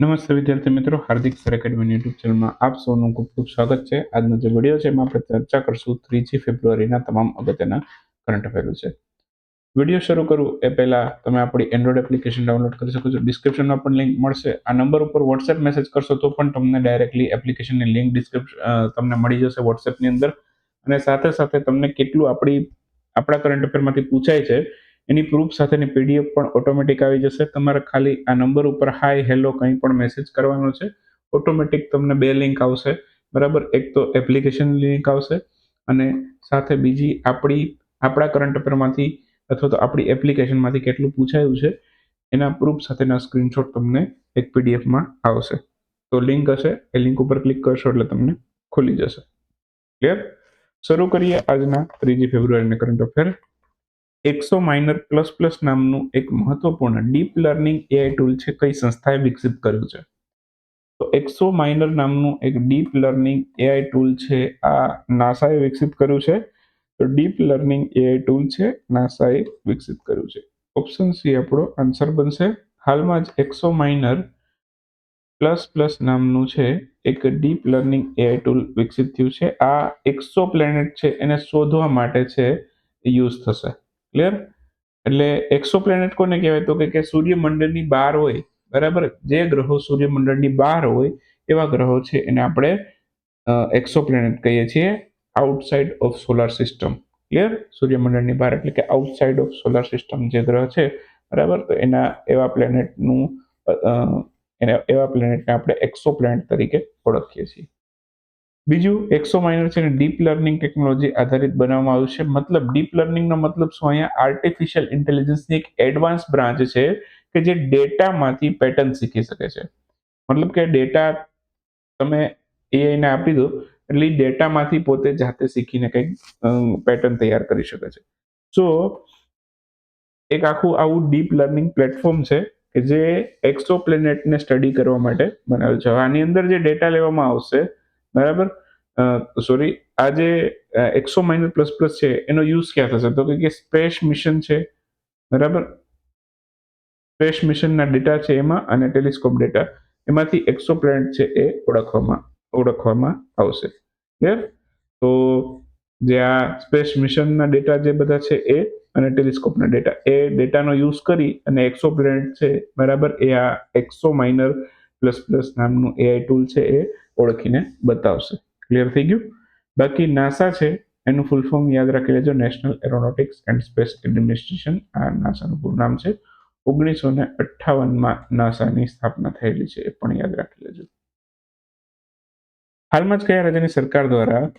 નમસ્તે વિદ્યાર્થી મિત્રો, હાર્દિક સર એકેડમી યુટ્યુબ ચેનલમાં આપ સૌનું ખૂબ ખૂબ સ્વાગત છે. આજનો જે વીડિયો છે એમાં આપણે ચર્ચા કરશું ત્રીજી ફેબ્રુઆરીના તમામ અગત્યના કરંટ અફેરો છે. વીડિયો શરૂ કરું એ પહેલાં તમે આપણી એન્ડ્રોઈડ એપ્લિકેશન ડાઉનલોડ કરી શકો છો. ડિસ્ક્રિપ્શનમાં પણ લિંક મળશે. આ નંબર ઉપર વોટ્સએપ મેસેજ કરશો તો પણ તમને ડાયરેક્ટલી એપ્લિકેશનની લિંક ડિસ્ક્રિપ્શન તમને મળી જશે વોટ્સએપની અંદર. અને સાથે સાથે તમને કેટલું આપણી, આપણા કરંટ અફેરમાંથી પૂછાય છે એની પ્રૂફ સાથેની પીડીએફ પણ ઓટોમેટિક આવી જશે. તમારે ખાલી આ નંબર ઉપર હાય હેલો કંઈ પણ મેસેજ કરવાનો છે. ઓટોમેટિક તમને બે લિંક આવશે. બરાબર? એક તો એપ્લિકેશન લિંક આવશે અને સાથે બીજી આપણી, આપણા કરંટ અફેરમાંથી અથવા તો આપણી એપ્લિકેશનમાંથી કેટલું પૂછાયું છે, એના પ્રૂફ સાથેના સ્ક્રીનશોટ તમને એક પીડીએફમાં આવશે. તો લિંક હશે. એ લિંક ઉપર ક્લિક કરશો એટલે તમને ખુલી જશે. ક્લિયર શરૂ કરીએ આજના ત્રીજી ફેબ્રુઆરીના current affair exo miner plus plus નામનું એક મહત્વપૂર્ણ ડીપ લર્નિંગ એઆઈ ટૂલ છે, કઈ સંસ્થાએ વિકસિત કર્યું છે? તો એક્સો માઇનર નામનું એક ડીપ લર્નિંગ એઆઈ ટૂલ છે, આ નાસાએ વિકસિત કર્યું છે. તો ડીપ લર્નિંગ એઆઈ ટૂલ છે, નાસાએ વિકસિત કર્યું છે. ઓપ્શન સી આપણો આન્સર બનશે. હાલમાં જ એક્સો માઇનર પ્લસ પ્લસ નામનું છે, એક ડીપ લર્નિંગ એઆઈ ટૂલ વિકસિત થયું છે. આ એકસો પ્લેનેટ છે, એને શોધવા માટે છે યુઝ થશે. ક્લિયર એટલે એક્સો પ્લેનેટ કોને કહેવાય? તો કે સૂર્યમંડળની બહાર હોય, બરાબર? જે ગ્રહો સૂર્યમંડળની બહાર હોય, એવા ગ્રહો છે. એને આપણે એક્સો પ્લેનેટ કહીએ છીએ outside of solar system clear સૂર્યમંડળની બહાર, એટલે કે આઉટસાઇડ ઓફ સોલાર સિસ્ટમ જે ગ્રહ છે, બરાબર? તો એના, એવા પ્લેનેટનું એના, એવા પ્લેનેટને આપણે એક્સો પ્લેનેટ તરીકે ઓળખીએ છીએ. બીજું એક્સો માઇનર છે ડીપ લર્નિંગ ટેકનોલોજી આધારિત બનાવવામાં આવ્યું છે. મતલબ ડીપ લર્નિંગનો મતલબ શું? અહીંયા આર્ટિફિશિયલ ઇન્ટેલિજન્સની એક એડવાન્સ બ્રાન્ચ છે કે જે ડેટામાંથી પેટર્ન શીખી શકે છે. મતલબ કે ડેટા તમે એઆઈને આપી દો, એટલે ડેટામાંથી પોતે જાતે શીખીને કંઈક પેટર્ન તૈયાર કરી શકે છે. સો એક આખું આવું ડીપ લર્નિંગ પ્લેટફોર્મ છે કે જે એક્સો પ્લેનેટને સ્ટડી કરવા માટે બનાવ્યું છે. આની અંદર જે ડેટા લેવામાં આવશે બરાબર? સોરી આ જે એકસો માઇનર પ્લસ પ્લસ છે, એનો યુઝ ક્યાં થશે? તો કે સ્પેસ મિશન છે, બરાબર? સ્પેસ મિશનના ડેટા છે એમાં અને ટેલિસ્કોપ ડેટા એમાંથી એકસો પ્લેનેટ છે એ ઓળખવામાં ઓળખવામાં આવશે. ક્લિયર તો, જે આ સ્પેસ મિશનના ડેટા જે બધા છે એ અને ટેલિસ્કોપના ડેટા એ ડેટાનો યુઝ કરી અને એકસો પ્લેનેટ છે, બરાબર? એ આ એકસો માઇનર પ્લસ પ્લસ નામનું એઆઈ ટૂલ છે એ ઓળખીને બતાવશે. ક્લિયર થઈ ગયું? બાકી નાસા છે, એનું ફૂલ ફોર્મ યાદ રાખી લેજો. National Aeronautics and Space Administration આ નાસાનું પૂરું નામ છે. ઓગણીસો ને અઠ્ઠાવનમાં નાસાની સ્થાપના થયેલી છે, એ પણ યાદ રાખી લેજો. હાલમાં જ કયા રાજ્યની સરકાર દ્વારા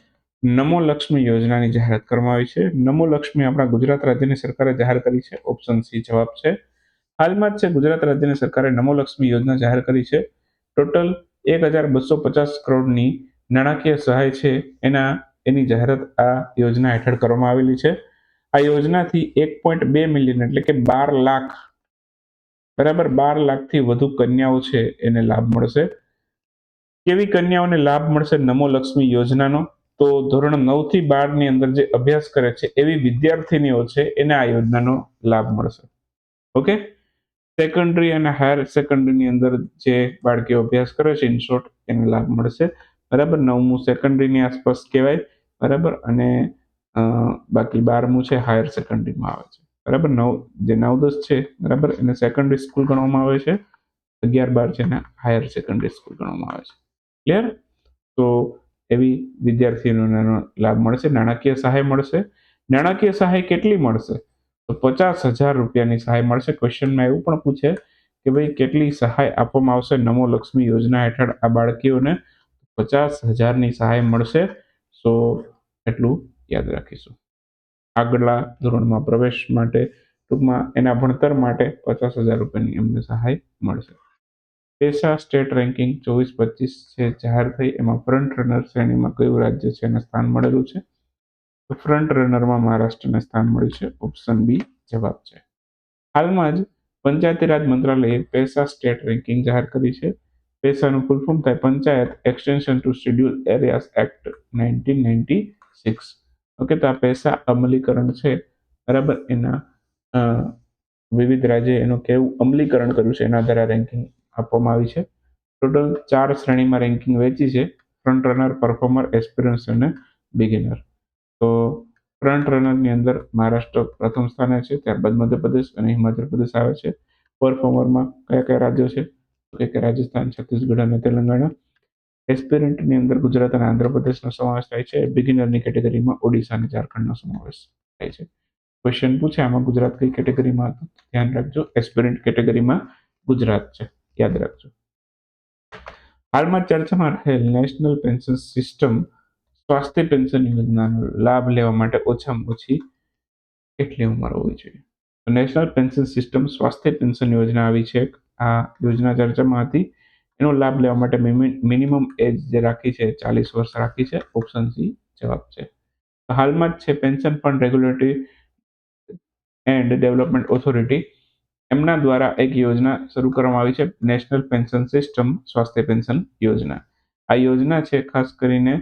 નમો લક્ષ્મી યોજનાની જાહેરાત કરવામાં આવી છે? નમો લક્ષ્મી આપણા ગુજરાત રાજ્યની સરકારે જાહેર કરી છે. ઓપ્શન સી જવાબ છે. હાલમાં જ છે, ગુજરાત રાજ્યની સરકારે નમો લક્ષ્મી યોજના જાહેર કરી છે. ટોટલ એક હજાર બસો પચાસ કરોડની નાણાકીય સહાય છે એના, એની જાહેરાત આ યોજના હેઠળ કરવામાં આવેલી છે. આ યોજનાથી એક પોઈન્ટ બે મિલિયન એટલે કે બાર લાખ, બરાબર બાર લાખથી વધુ કન્યાઓ છે એને લાભ મળશે. કેવી કન્યાઓને લાભ મળશે? નમો લક્ષ્મી યોજનાનો. તો ધોરણ નવથી બારની અંદર જે અભ્યાસ કરે છે એવી વિદ્યાર્થીનીઓ છે એને આ યોજનાનો લાભ મળશે. ઓકે? સેકન્ડરી અને હાયર સેકન્ડરીની અંદર જે બાળકીઓ અભ્યાસ કરે છે ઇન શોર્ટ એને લાભ મળશે. બરાબર? નવમું સેકન્ડરીની આસપાસ કહેવાય. બરાબર? અને બાકી બારમું છે હાયર સેકન્ડરીમાં આવે છે. બરાબર? નવ, જે નવ દસ છે, બરાબર? એને સેકન્ડરી સ્કૂલ ગણવામાં આવે છે. અગિયાર, બાર છે એને હાયર સેકન્ડરી સ્કૂલ ગણવામાં આવે છે. ક્લિયર તો એવી વિદ્યાર્થીઓને લાભ મળશે. નાણાકીય સહાય મળશે. નાણાકીય સહાય કેટલી મળશે? તો પચાસ હજાર રૂપિયાની સહાય મળશે. ક્વેશ્ચનમાં એવું પણ પૂછે કે ભાઈ, કેટલી સહાય આપવામાં આવશે નમો લક્ષ્મી યોજના હેઠળ આ બાળકીઓને? પચાસ હજારની સહાય મળશે. સો, એટલું યાદ રાખીશું. આગળના ધોરણમાં પ્રવેશ માટે ટૂંકમાં એના ભણતર માટે પચાસ હજાર રૂપિયાની એમને સહાય મળશે. પેશા સ્ટેટ રેન્કિંગ ચોવીસ પચીસ છે, જાહેર થઈ. એમાં ફ્રન્ટ રનર શ્રેણીમાં કયું રાજ્ય છે એને સ્થાન મળેલું છે? ફ્રન્ટ રનરમાં મહારાષ્ટ્રને સ્થાન મળ્યું છે. ઓપ્શન બી જવાબ છે. હાલમાં જ પંચાયતી રાજ મંત્રાલયે પેસા સ્ટેટ રેન્કિંગ જાહેર કરી છે. પેસાનું ફૂલ ફોર્મ થાય panchayat extension to schedule areas act nineteen ninety six okay, તો આ પૈસા અમલીકરણ છે. બરાબર? એના વિવિધ રાજ્યે એનું કેવું અમલીકરણ કર્યું છે. એના દ્વારા રેન્કિંગ આપવામાં આવી છે. ટોટલ ચાર શ્રેણીમાં રેન્કિંગ વહેંચી છે. ફ્રન્ટ રનર પરફોર્મર એક્સપિરિયન્સ અને બિગિનર તો ફ્રન્ટ રનરની અંદર મહારાષ્ટ્ર પ્રથમ સ્થાને છે, ત્યારબાદ મધ્યપ્રદેશ અને હિમાચલ પ્રદેશ આવે છે. પરફોર્મરમાં કયા કયા રાજ્યો છે? તો કે રાજસ્થાન, છત્તીસગઢ અને તેલંગાણા. એસ્પિરન્ટની અંદર ગુજરાત અને આંધ્રપ્રદેશનો સમાવેશ થાય છે. બિગિનરની કેટેગરીમાં ઓડિશા અને ઝારખંડનો સમાવેશ થાય છે. ક્વેશ્ચન પૂછે, આમાં ગુજરાત કઈ કેટેગરીમાં હતું? ધ્યાન રાખજો એસ્પિરન્ટ કેટેગરીમાં ગુજરાત છે. યાદ રાખજો. હાલમાં ચર્ચામાં રહેલ National Pension System Swasthya Pension યોજનાનો લાભ લેવા માટે ઓછામાં ઓછી કેટલી ઉંમર હોવી જોઈએ? National Pension System Swasthya Pension યોજના આવી છે. આ યોજના ચર્ચામાં હતી. એનો લાભ લેવા માટે મિનિમમ એજ જે રાખી છે, ચાલીસ વર્ષ રાખી છે, ઓપ્શન સી જવાબ છે. હાલમાં જ છે Pension Fund Regulatory and Development Authority. એમના દ્વારા એક યોજના શરૂ કરવામાં આવી છે, National Pension System Swasthya Pension યોજના. આ યોજના છે ખાસ કરીને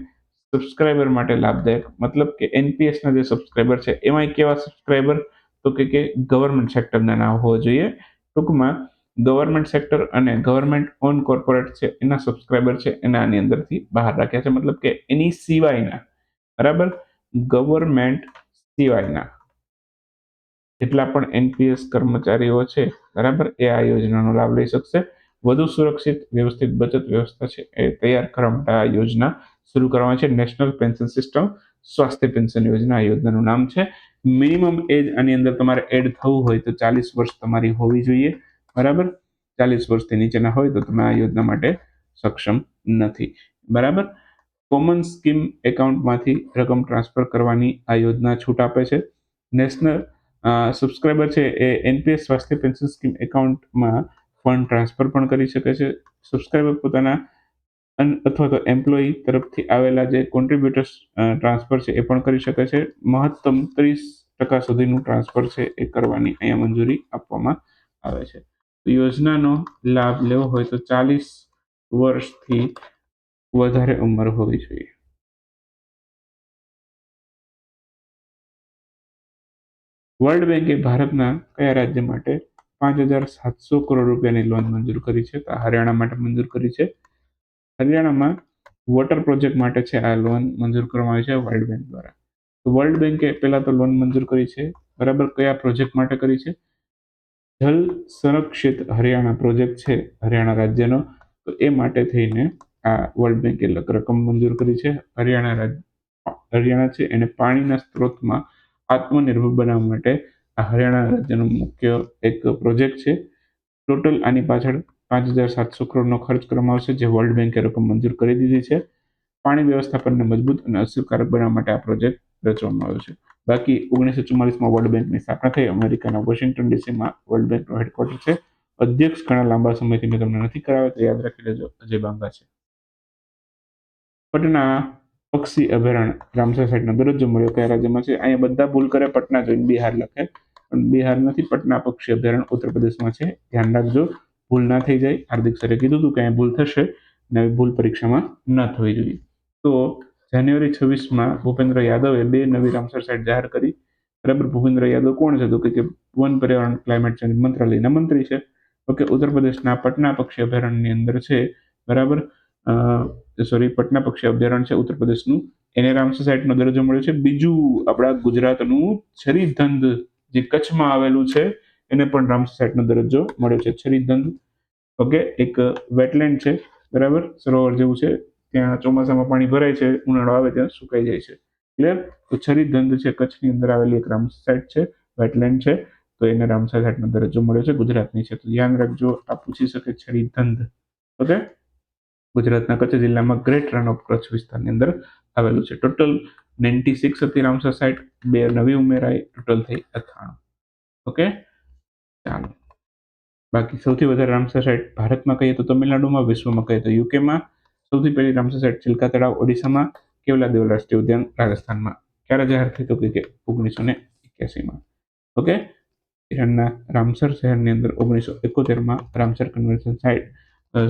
સબસ્ક્રાઈબર માટે લાભદાયક. મતલબ કે એનપીએસના જે સબસ્ક્રાઈબર છે એમાં કેવા સબસ્ક્રાઈબર તો કે કે ગવર્મેન્ટ સેક્ટરના ના હોવો જોઈએ. ટૂંકમાં ગવર્મેન્ટ સેક્ટર અને ગવર્મેન્ટ ઓન કોર્પોરેટ છે, એના સબસ્ક્રાઈબર છે, એના આની અંદરથી બહાર રાખ્યા છે. મતલબ કે એની સિવાયના. બરાબર? ગવર્મેન્ટ સિવાયના. જેટલા પણ એનપીએસ કર્મચારીઓ છે, બરાબર? એ આ યોજનાનો લાભ લઈ શકશે. વધુ સુરક્ષિત, વ્યવસ્થિત બચત વ્યવસ્થા છે, એ તૈયાર કરવા માટે આ યોજના શરૂ કરવામાં છે National Pension System Swasthya Pension યોજના યોજનાનું નામ છે. મિનિમમ એજ આની અંદર તમારે એડ થવું હોય તો ચાલીસ વર્ષ તમારી હોવી જોઈએ. બરાબર? ચાલીસ વર્ષથી નીચેના હોય તો તમે આ યોજના માટે સક્ષમ નથી. બરાબર? કોમન સ્કીમ એકાઉન્ટમાંથી રકમ ટ્રાન્સફર કરવાની આ યોજના છૂટ આપે છે. નેશનલ સબસ્ક્રાઈબર છે એ એનપીએસ સ્વાસ્થ્ય પેન્શન સ્કીમ એકાઉન્ટમાં ફંડ ટ્રાન્સફર પણ કરી શકે છે. સબસ્ક્રાઈબર પોતાના અથવા તો એમ્પ્લોયી તરફથી આવેલા જે કોન્ટ્રીબ્યુટર્સ ટ્રાન્સફર છે એ પણ કરી શકે છે. મહત્તમ ત્રીસ ટકા સુધીનું ટ્રાન્સફર છે એ કરવાની અહીંયા મંજૂરી આપવામાં આવે છે. યોજનાનો લાભ લેવો હોય તો ચાલીસ વર્ષથી વધારે ઉંમર હોવી જોઈએ. વર્લ્ડ બેંકે ભારતના કયા રાજ્ય માટે પાંચ હજાર સાતસો કરોડ રૂપિયાની લોન મંજૂર કરી છે? તો હરિયાણા માટે મંજૂર કરી છે. હરિયાણામાં વોટર પ્રોજેક્ટ માટે છે આ લોન મંજૂર કરવામાં આવી છે વર્લ્ડ બેંક દ્વારા. તો વર્લ્ડ બેંકે પહેલાં તો લોન મંજૂર કરી છે. બરાબર કયા પ્રોજેક્ટ માટે કરી છે? જલ સંરક્ષિત હરિયાણા પ્રોજેક્ટ છે હરિયાણા રાજ્યનો. તો એ માટે થઈને આ વર્લ્ડ બેંકે રકમ મંજૂર કરી છે. હરિયાણા રાજ્ય હરિયાણા છે એને પાણીના સ્ત્રોતમાં આત્મનિર્ભર બનાવવા માટે આ હરિયાણા રાજ્યનો મુખ્ય એક પ્રોજેક્ટ છે. ટોટલ આની પાછળ પાંચ હજાર સાતસો કરોડનો ખર્ચ કરવામાં આવશે, જે વર્લ્ડ બેંકે રકમ મંજૂર કરી દીધી છે. પાણી વ્યવસ્થાપનને મજબૂત અને અસરકારક બનાવવા માટે આ પ્રોજેક્ટ રચવામાં આવ્યો છે. બાકી ઓગણીસો ચુમ્માલીસમાં વર્લ્ડ બેંકની સ્થાપના થઈ. અમેરિકાના વોશિંગ્ટન ડીસીમાં વર્લ્ડ બેંકનો હેડક્વાર્ટર છે. અધ્યક્ષ ઘણા લાંબા સમયથી મેં તમને નથી કરાવ્યો, તો યાદ રાખી લેજો. અજય બાંગા છે. પટના પક્ષી અભયારણ્ય રામસર સાઈડનો દરજ્જો મળ્યો કયા રાજ્યમાં છે? અહીંયા બધા ભૂલ કરે, પટના જોઈને બિહાર લખે. પણ બિહાર નથી, પટના પક્ષી અભયારણ્ય ઉત્તર પ્રદેશમાં છે. ધ્યાન રાખજો. ભૂલ ના થઈ જાય. હાર્દિક સરે કીધું હતું કે અહીંયા ભૂલ થશે ને ભૂલ પરીક્ષામાં ન થવી જોઈએ. તો જાન્યુઆરી છવ્વીસમાં ભૂપેન્દ્ર યાદવે બે નવી રામસર સાઇટ જાહેર કરી. બરાબર, ભૂપેન્દ્ર યાદવ કોણ છે? તો કે વન પર્યાવરણ, ક્લાઇમેટ ચેન્જ મંત્રાલયના મંત્રી છે. ઓકે ઉત્તર પ્રદેશના પટના પક્ષી અભયારણ્યની અંદર છે. બરાબર? સોરી પટના પક્ષી અભયારણ્ય છે ઉત્તર પ્રદેશનું. એને રામસર સાઇટનો દરજ્જો મળ્યો છે. બીજું આપણા ગુજરાતનું છરીધંધ જે કચ્છમાં આવેલું છે એને પણ રામસર સાઇટનો દરજ્જો મળ્યો છે. છરીધંધ ઓકે, એક વેટલેન્ડ છે, બરાબર? સરોવર જેવું છે. ત્યાં ચોમાસામાં પાણી ભરાય છે, ઉનાળો આવે ત્યાં સુકાઈ જાય છે. ક્લિયર તો છરીધંધ છે, કચ્છની અંદર આવેલી એક રામસર સાઇટ છે વેટલેન્ડ છે. તો એને રામસર સાઇટનો દરજ્જો મળ્યો છે, ગુજરાતની છે. તો ધ્યાન રાખજો, આ પૂછી શકે છરીધંધ ઓકે? ગુજરાતના કચ્છ જિલ્લામાં ગ્રેટ રન ઓફ કચ્છ વિસ્તારની અંદર આવેલું છે. ટોટલ નાઇન્ટી સિક્સ હતી રામસર સાઇટ બે નવી ઉમેરાઈ ટોટલ થઈ અથાણું. ઓકે? ચાલો. બાકી સૌથી વધારે રામસર સાઇટ ભારતમાં કહીએ તો તમિલનાડુમાં, વિશ્વમાં કહીએ તો યુકેમાં સૌથી પહેલી રામસર સાઇટ ચિલ્કા તળાવ ઓડિશામાં, કેવલા દેવ રાષ્ટ્રીય ઉદ્યાન રાજસ્થાનમાં. ક્યારે જાહેર થઈ તો કે ઓગણીસો ને એક્યાસીમાં. ઓકે? ઈરાનના રામસર શહેરની અંદર ઓગણીસો એકોતેરમાં રામસર કન્વેન્શન સાઇટ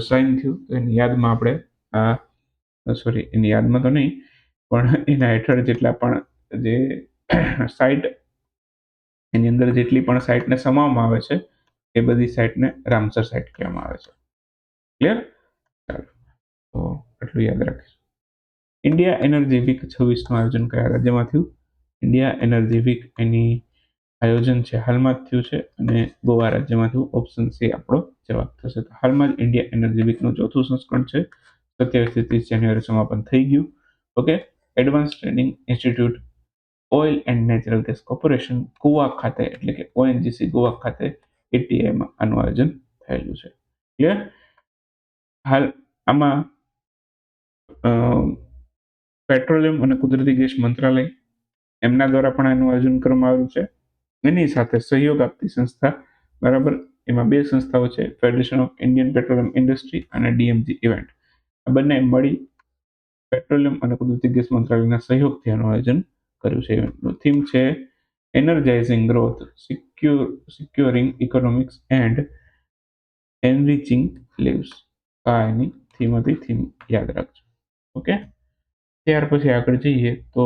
સાઇન થયું. તો એની યાદમાં આપણે આ સોરી એની યાદમાં તો નહીં, પણ એના હેઠળ જેટલા પણ જે સાઇટ એની અંદર જેટલી પણ સાઇટને સમાવવામાં આવે છે, એ બધી સાઇટને રામસર સાઇટ કહેવામાં આવે છે. ક્લિયર ચાલો, તો આટલું યાદ રાખીશું. ઇન્ડિયા એનર્જી વીક છવ્વીસનું આયોજન કયા રાજ્યમાં થયું? ઇન્ડિયા એનર્જી વીક એની આયોજન છે, હાલમાં જ થયું છે અને ગોવા રાજ્યમાં થયું. ઓપ્શન સી આપણો જવાબ થશે. તો હાલમાં જ ઇન્ડિયા એનર્જી વીકનું ચોથું સંસ્કરણ છે. સત્યાવીસથી ત્રીસ જાન્યુઆરી સમાપન થઈ ગયું. Okay advance training institute oil and natural gas corporation Goa ખાતે, એટલે કે ઓએનજીસી ગોવા ખાતે એટીઆઈમાં આનું આયોજન થયેલું છે. ક્લિયર હાલ આમાં પેટ્રોલિયમ અને કુદરતી ગેસ મંત્રાલય એમના દ્વારા પણ આનું આયોજન કરવામાં આવ્યું છે. એની સાથે સહયોગ આપતી સંસ્થા, બરાબર? એમાં બે સંસ્થાઓ છે Federation of Indian Petroleum Industry અને ડીએમજી ઇવેન્ટ આ બંને મળી પેટ્રોલિયમ અને કુદરતી ગેસ મંત્રાલયના સહયોગથી આનું આયોજન કર્યું છે. એનું થીમ છે energising growth secure securing economics and enriching lives આ એની થીમ હતી. થીમ યાદ રાખજો. ઓકે ત્યાર પછી આગળ જઈએ તો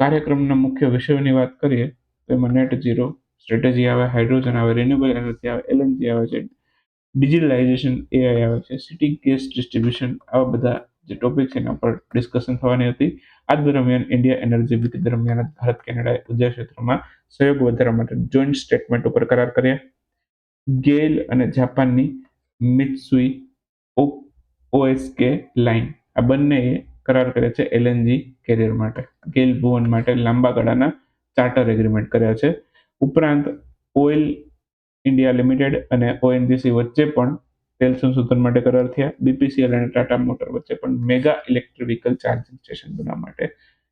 કાર્યક્રમના મુખ્ય વિષયોની વાત કરીએ તો એમાં નેટ ઝીરો સ્ટ્રેટેજી આવે હાઇડ્રોજન આવે રિન્યુએબલ એનર્જી આવે એલએનજી આવે છે ડિજિટલાઇઝેશન એઆઈ આવે છે સિટી ગેસ ડિસ્ટ્રીબ્યુશન આવા બધા જે ટોપિક છે એના પર ડિસ્કશન થવાની હતી. આ દરમિયાન ઇન્ડિયા એનર્જી વીક દરમિયાન ભારત કેનેડાએ ઊર્જા ક્ષેત્રમાં સહયોગ વધારવા માટે જોઈન્ટ સ્ટેટમેન્ટ ઉપર કરાર કર્યા. ગેલ અને જાપાનની મિત્સુઈ ઓએસકે લાઇન આ બંનેએ કરાર કર્યા છે એલએનજી કેરિયર માટે. ગેલ ભુવન માટે લાંબા ગાળાના ચાર્ટર એગ્રીમેન્ટ કર્યા છે. ઉપરાંત ઓઇલ ઇન્ડિયા લિમિટેડ અને ઓએનજીસી વચ્ચે પણ તેલ સંશોધન માટે કરાર થયા. બીપીસીએલ અને ટાટા મોટર વચ્ચે પણ mega electric vehicle charging station બનાવવા માટે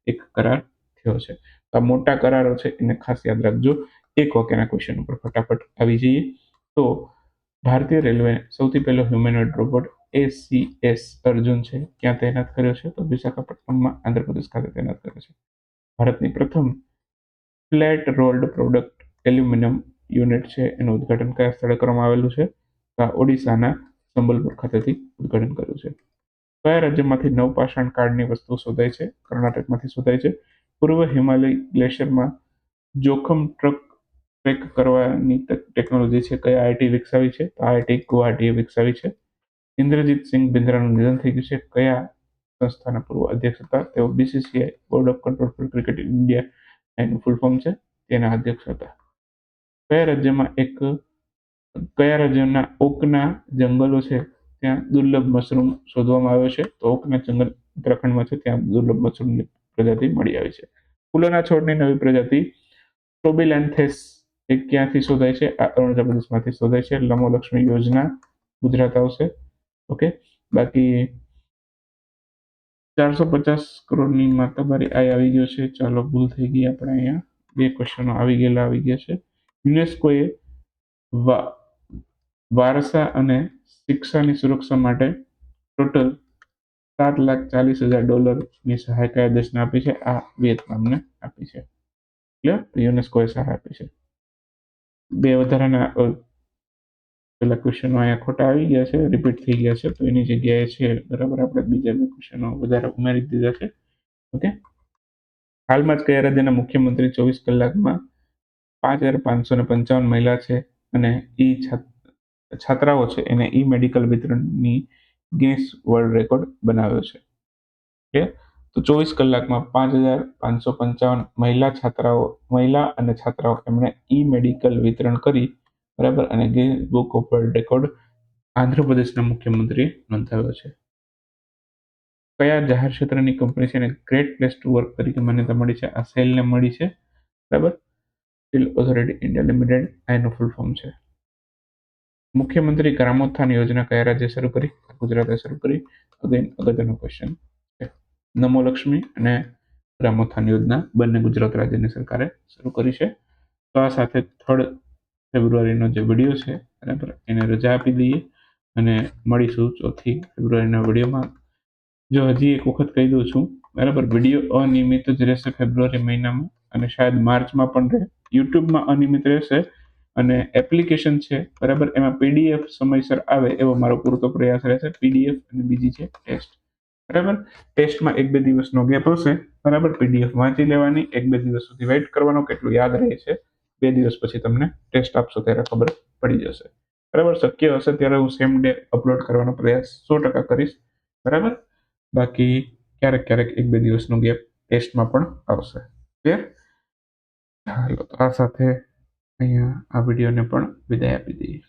એક કરાર થયો છે. આ મોટા કરારો છે, એને ખાસ યાદ રાખજો. એક વાક્યના ક્વેશ્ચન ઉપર ફટાફટ આવી જઈએ. તો ભારતીય રેલવે સૌથી પહેલો હ્યુમેનોઇડ રોબોટ એસીએસ અર્જુન છે. ક્યાં તૈનાત કર્યો છે? તો વિશાખાપટ્ટનમમાં આંધ્રપ્રદેશ ખાતે તૈનાત કર્યો છે. ભારતની પ્રથમ flat rolled product aluminium unit છે. એનું ઉદ્ઘાટન કયા સ્થળે કરવામાં આવેલું છે? ઓડિશાના સંબલપુર ખાતેથી ઉદ્ઘાટન કર્યું છે. કયા રાજ્યમાંથી નવપાષાણ કાળની વસ્તુ શોધાય છે? કર્ણાટકમાંથી શોધાય છે. પૂર્વ હિમાલય ગ્લેશિયરમાં જોખમ ટ્રક ટ્રેક કરવાની ટેકનોલોજી છે. કયા આઈટી વિકસાવી છે? તો આઈટી ગુવાહાટીએ વિકસાવી છે. ઇન્દ્રજીત સિંહ બિન્દ્રાનું નિધન થઈ ગયું છે. કયા સંસ્થાના પૂર્વ અધ્યક્ષ હતા? તેઓ BCCI Board of Control for Cricket India એનું ફૂલ ફોર્મ છે. તેના અધ્યક્ષ હતા. કયા રાજ્યમાં એક કયા રાજ્યના ઓકના જંગલો છે, ત્યાં દુર્લભ મશરૂમ શોધવામાં આવ્યો છે. તો ઓકના જંગલ ઉત્તરાખંડમાં છે, ત્યાં દુર્લભ મશરૂમની પ્રજાતિ મળી આવી છે. ફૂલોના છોડની નવી પ્રજાતિ ટોબિલેન્થેસ એ ક્યાંથી શોધાય છે? અરુણાચલ પ્રદેશમાંથી શોધાય છે. લમોલક્ષ્મી યોજના ગુજરાત આવશે. ઓકે. બાકી ચારસો પચાસ કરોડની માતાબારી આય આવી ગયો છે. ચાલો ભૂલ થઈ ગઈ. આપણે અહીંયા બે ક્વેશ્ચનો આવી ગયેલા, આવી ગયા છે. યુનેસ્કોએ વારસા અને શિક્ષાની સુરક્ષા માટે ટોટલ સાત લાખ ચાલીસ હજાર ડોલરની સહાય કયા દેશને આપી છે? આ વિયેતનામને આપી છે. ક્લિયર યુનેસ્કોએ સહાય આપી છે. બે વધારાના પેલા ક્વેશ્ચનો અહીંયા ખોટા આવી ગયા છે રિપીટ થઈ ગયા છે, તો એની જગ્યાએ છે, બરાબર, આપણે બીજા બે ક્વેશ્ચનો વધારે ઉમેરી દીધા છે. ઓકે હાલમાં જ કયા રાજ્યના મુખ્યમંત્રી ચોવીસ કલાકમાં પાંચ હજાર પાંચસો ને પંચાવન મહિલા છે અને ઈ છાત્રાઓ છે, એને ઈ મેડિકલ વિતરણની ગિનિસ વર્લ્ડ રેકોર્ડ બનાવ્યો છે. ઓકે તો ચોવીસ કલાકમાં પાંચ હજાર પાંચસો પંચાવન મહિલા છાત્રાઓ, મહિલા અને છાત્રાઓ એમણે ઈ મેડિકલ વિતરણ કરી, બરાબર? અને Guinness Book of World Record આંધ્રપ્રદેશના મુખ્યમંત્રીએ નોંધાવ્યો છે. કયા જાહેર ક્ષેત્રની કંપની છે? એને ગ્રેટ પ્લેસ ટુ વર્ક તરીકે માન્યતા મળી છે. આ સેલને મળી છે, બરાબર? સ્ટીલ ઓથોરિટી ઇન્ડિયા લિમિટેડ આ એનું ફૂલ ફોર્મ છે. મુખ્યમંત્રી ગ્રામોત્થાન યોજના કયા રાજ્ય શરૂ કરી? ગુજરાતે શરૂ કરી. અગેન અગત્યનો ક્વેશ્ચન નમો લક્ષ્મી અને ગ્રામોત્થાન યોજના બંને ગુજરાત રાજ્યની સરકારે શરૂ કરી છે. તો આ સાથે થર્ડ ફેબ્રુઆરીનો જે વીડિયો છે, બરાબર, એને રજા આપી દઈએ અને મળીશું ચોથી ફેબ્રુઆરીના વિડીયોમાં જો હજી એક વખત કહી દઉં છું, બરાબર વીડિયો અનિયમિત જ રહેશે ફેબ્રુઆરી મહિનામાં અને શાયદ માર્ચમાં પણ રહે. યુટ્યુબમાં અનિયમિત રહેશે અને એપ્લિકેશન છે, બરાબર? એમાં પીડીએફ સમયસર આવે એવો મારો પૂરતો પ્રયાસ રહેશે. પીડીએફ અને બીજી છે ટેસ્ટ બરાબર? ટેસ્ટમાં એક બે દિવસનો ગેપ હશે, બરાબર? પીડીએફ વાંચી લેવાની, એક બે દિવસ સુધી વેઇટ કરવાનો, કેટલું યાદ રહે છે? બે દિવસ પછી તમને ટેસ્ટ આપશો ત્યારે ખબર પડી જશે. બરાબર? શક્ય હશે ત્યારે હું સેમ ડે અપલોડ કરવાનો પ્રયાસ સો ટકા કરીશ. બરાબર? બાકી ક્યારેક ક્યારેક એક બે દિવસનો ગેપ ટેસ્ટમાં પણ આવશે. ક્લિયર તો આ સાથે અહીંયા આ વિડીયોને પણ વિદાય આપી દઈએ.